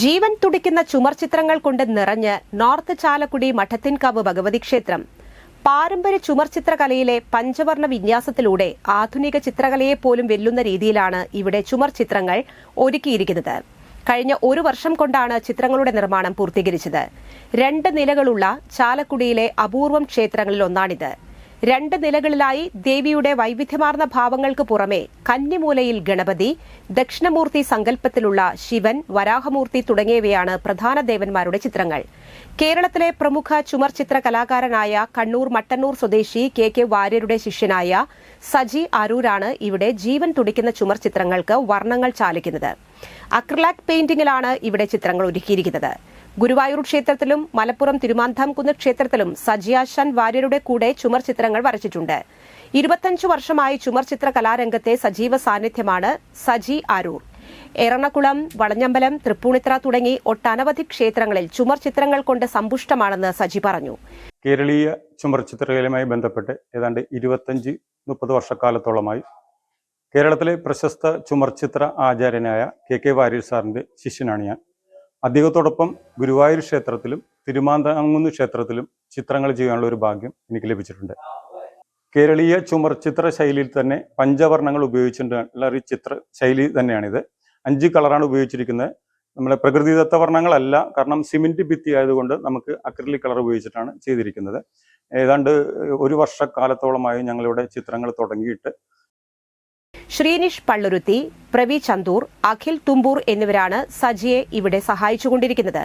ജീവൻ തുടിക്കുന്ന ചുമർചിത്രങ്ങൾ കൊണ്ട് നിറഞ്ഞ് നോർത്ത് ചാലക്കുടി മഠത്തിൻകാവ് ഭഗവതി ക്ഷേത്രം. പാരമ്പര്യ ചുമർ ചിത്രകലയിലെ പഞ്ചവർണ വിന്യാസത്തിലൂടെ ആധുനിക ചിത്രകലയെ പോലും വെല്ലുന്ന രീതിയിലാണ് ഇവിടെ ചുമർചിത്രങ്ങൾ ഒരുക്കിയിരിക്കുന്നത്. കഴിഞ്ഞ ഒരു വർഷം കൊണ്ടാണ് ചിത്രങ്ങളുടെ നിർമ്മാണം പൂർത്തീകരിച്ചത്. രണ്ട് നിലകളുള്ള ചാലക്കുടിയിലെ അപൂർവം ക്ഷേത്രങ്ങളിൽ ഒന്നാണിത്. രണ്ട് നിലകളിലായി ദേവിയുടെ വൈവിധ്യമാർന്ന ഭാവങ്ങൾക്ക് പുറമെ കന്നിമൂലയിൽ ഗണപതി ദക്ഷിണമൂർത്തി സങ്കല്പത്തിലുള്ള ശിവൻ വരാഹമൂർത്തി തുടങ്ങിയവയാണ് പ്രധാന ദേവന്മാരുടെ ചിത്രങ്ങൾ. കേരളത്തിലെ പ്രമുഖ ചുമർ ചിത്ര കലാകാരനായ കണ്ണൂർ മട്ടന്നൂർ സ്വദേശി കെ കെ വാര്യരുടെ ശിഷ്യനായ സജി അരൂരാണ് ഇവിടെ ജീവൻ തുടിക്കുന്ന ചുമർ ചിത്രങ്ങൾക്ക് വർണങ്ങൾ ചാലിക്കുന്നത്. അക്രലാക് പെയിന്റിംഗിലാണ് ഇവിടെ ചിത്രങ്ങൾ ഒരുക്കിയിരിക്കുന്നത്. ഗുരുവായൂർ ക്ഷേത്രത്തിലും മലപ്പുറം തിരുമാന്താംകുന്ന് ക്ഷേത്രത്തിലും സജിയാശാൻ വാര്യരുടെ കൂടെ ചുമർ ചിത്രങ്ങൾ വരച്ചിട്ടുണ്ട്. ഇരുപത്തഞ്ചു വർഷമായി ചുമർ ചിത്ര കലാരംഗത്തെ സജീവ സാന്നിധ്യമാണ് സജി ആരൂർ. എറണാകുളം വളഞ്ഞമ്പലം തൃപ്പൂണിത്ര തുടങ്ങി ഒട്ടനവധി ക്ഷേത്രങ്ങളിൽ ചുമർ ചിത്രങ്ങൾ കൊണ്ട് സമ്പുഷ്ടമാണെന്ന് സജി പറഞ്ഞു. കേരളീയ ചുമർ ചിത്രകലയുമായി ബന്ധപ്പെട്ട് ഏതാണ്ട് ഇരുപത്തഞ്ച് മുപ്പത് വർഷക്കാലത്തോളമായി കേരളത്തിലെ പ്രശസ്ത ചുമർ ചിത്ര ആചാര്യനായ കെ കെ വാര്യർ സാറിന്റെ ശിഷ്യനാണ് ഞാൻ. അദ്ദേഹത്തോടൊപ്പം ഗുരുവായൂർ ക്ഷേത്രത്തിലും തിരുമാന്താങ്കുന്ന് ക്ഷേത്രത്തിലും ചിത്രങ്ങൾ ചെയ്യാനുള്ള ഒരു ഭാഗ്യം എനിക്ക് ലഭിച്ചിട്ടുണ്ട്. കേരളീയ ചുമർ ചിത്ര ശൈലിയിൽ തന്നെ പഞ്ചവർണങ്ങൾ ഉപയോഗിച്ചിട്ടുള്ള ഒരു ചിത്ര ശൈലി തന്നെയാണിത്. അഞ്ച് കളറാണ് ഉപയോഗിച്ചിരിക്കുന്നത്. നമ്മളെ പ്രകൃതിദത്ത വർണങ്ങളല്ല കാരണം സിമെന്റ് ഭിത്തി ആയതുകൊണ്ട് നമുക്ക് അക്രലിക് കളർ ഉപയോഗിച്ചിട്ടാണ് ചെയ്തിരിക്കുന്നത്. ഏതാണ്ട് ഒരു വർഷക്കാലത്തോളമായി ഞങ്ങളിവിടെ ചിത്രങ്ങൾ തുടങ്ങിയിട്ട് ശ്രീനിഷ് പള്ളുരുത്തി പ്രവി ചന്തൂർ അഖിൽ തുമ്പൂർ എന്നിവരാണ് സജിയെ ഇവിടെ സഹായിച്ചുകൊണ്ടിരിക്കുന്നത്.